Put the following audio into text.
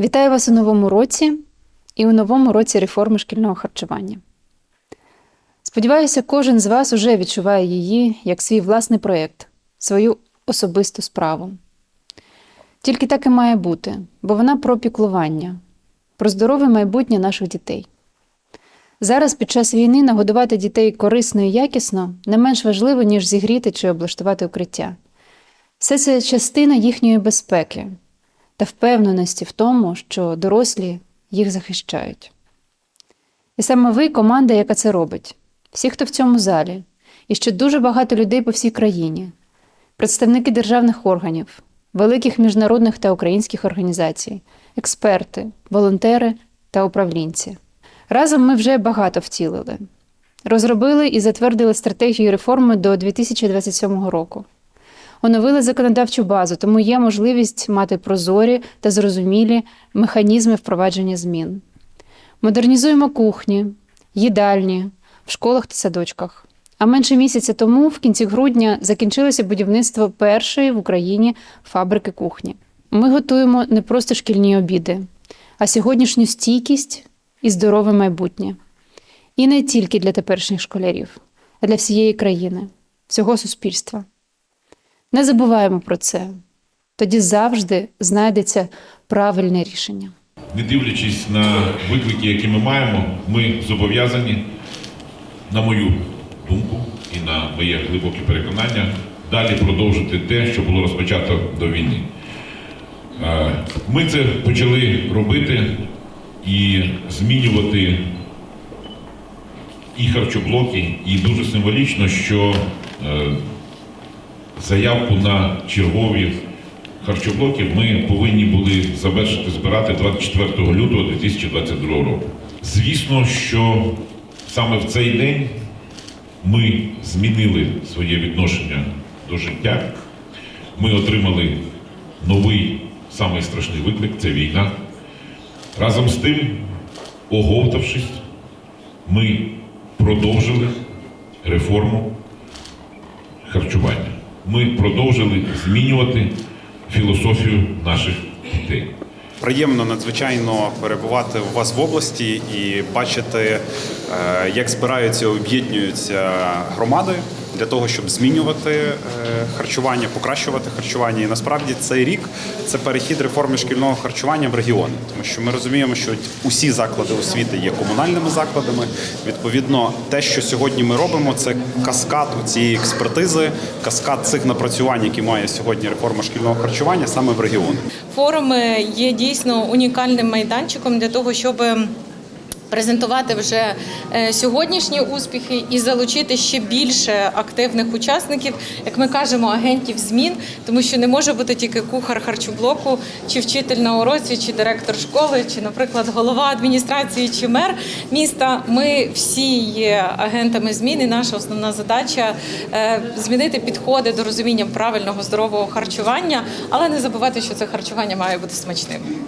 Вітаю вас у новому році і у новому році реформи шкільного харчування. Сподіваюся, кожен з вас уже відчуває її як свій власний проєкт, свою особисту справу. Тільки так і має бути, бо вона про піклування, про здорове майбутнє наших дітей. Зараз під час війни нагодувати дітей корисно і якісно не менш важливо, ніж зігріти чи облаштувати укриття. Все це частина їхньої безпеки та впевненості в тому, що дорослі їх захищають. І саме ви команда, яка це робить, всі, хто в цьому залі, і ще дуже багато людей по всій країні, представники державних органів, великих міжнародних та українських організацій, експерти, волонтери та управлінці. Разом ми вже багато втілили. Розробили і затвердили стратегію реформи до 2027 року. Оновили законодавчу базу, тому є можливість мати прозорі та зрозумілі механізми впровадження змін. Модернізуємо кухні, їдальні в школах та садочках. А менше місяця тому, в кінці грудня, закінчилося будівництво першої в Україні фабрики кухні. Ми готуємо не просто шкільні обіди, а сьогоднішню стійкість і здорове майбутнє. І не тільки для теперішніх школярів, а для всієї країни, всього суспільства. Не забуваємо про це. Тоді завжди знайдеться правильне рішення. Не дивлячись на виклики, які ми маємо, ми зобов'язані, на мою думку і на моє глибоке переконання, далі продовжити те, що було розпочато до війни. Ми це почали робити і змінювати і харчоблоки, і дуже символічно, що е, заявку на чергові харчоблоки ми повинні були завершити збирати 24 лютого 2022 року. Звісно, що саме в цей день ми змінили своє відношення до життя. Ми отримали новий самий страшний виклик це війна. Разом з тим, оговтавшись, ми продовжили реформу харчування. Ми продовжили змінювати філософію наших дітей. Приємно надзвичайно перебувати у вас в області і бачити, е, як збираються, об'єднуються громади для того, щоб змінювати е, харчування, покращувати харчування. І насправді цей рік це перехід реформи шкільного харчування в регіони, тому що ми розуміємо, що усі заклади освіти є комунальними закладами. Відповідно, те, що сьогодні ми робимо, це каскад цієї експертизи, каскад цих напрацювань, які має сьогодні реформа шкільного харчування саме в регіони. Форум є дійсно унікальним майданчиком для того, щоб презентувати вже е, сьогоднішні успіхи і залучити ще більше активних учасників, як ми кажемо, агентів змін, тому що не може бути тільки кухар харчоблоку, чи вчитель на уроці, чи директор школи, чи, наприклад, голова адміністрації, чи мер міста. Ми всі є агентами змін. і Наша основна задача е, змінити підходи до розуміння правильного здорового харчування, але не забувати, що це харчування має бути смачним.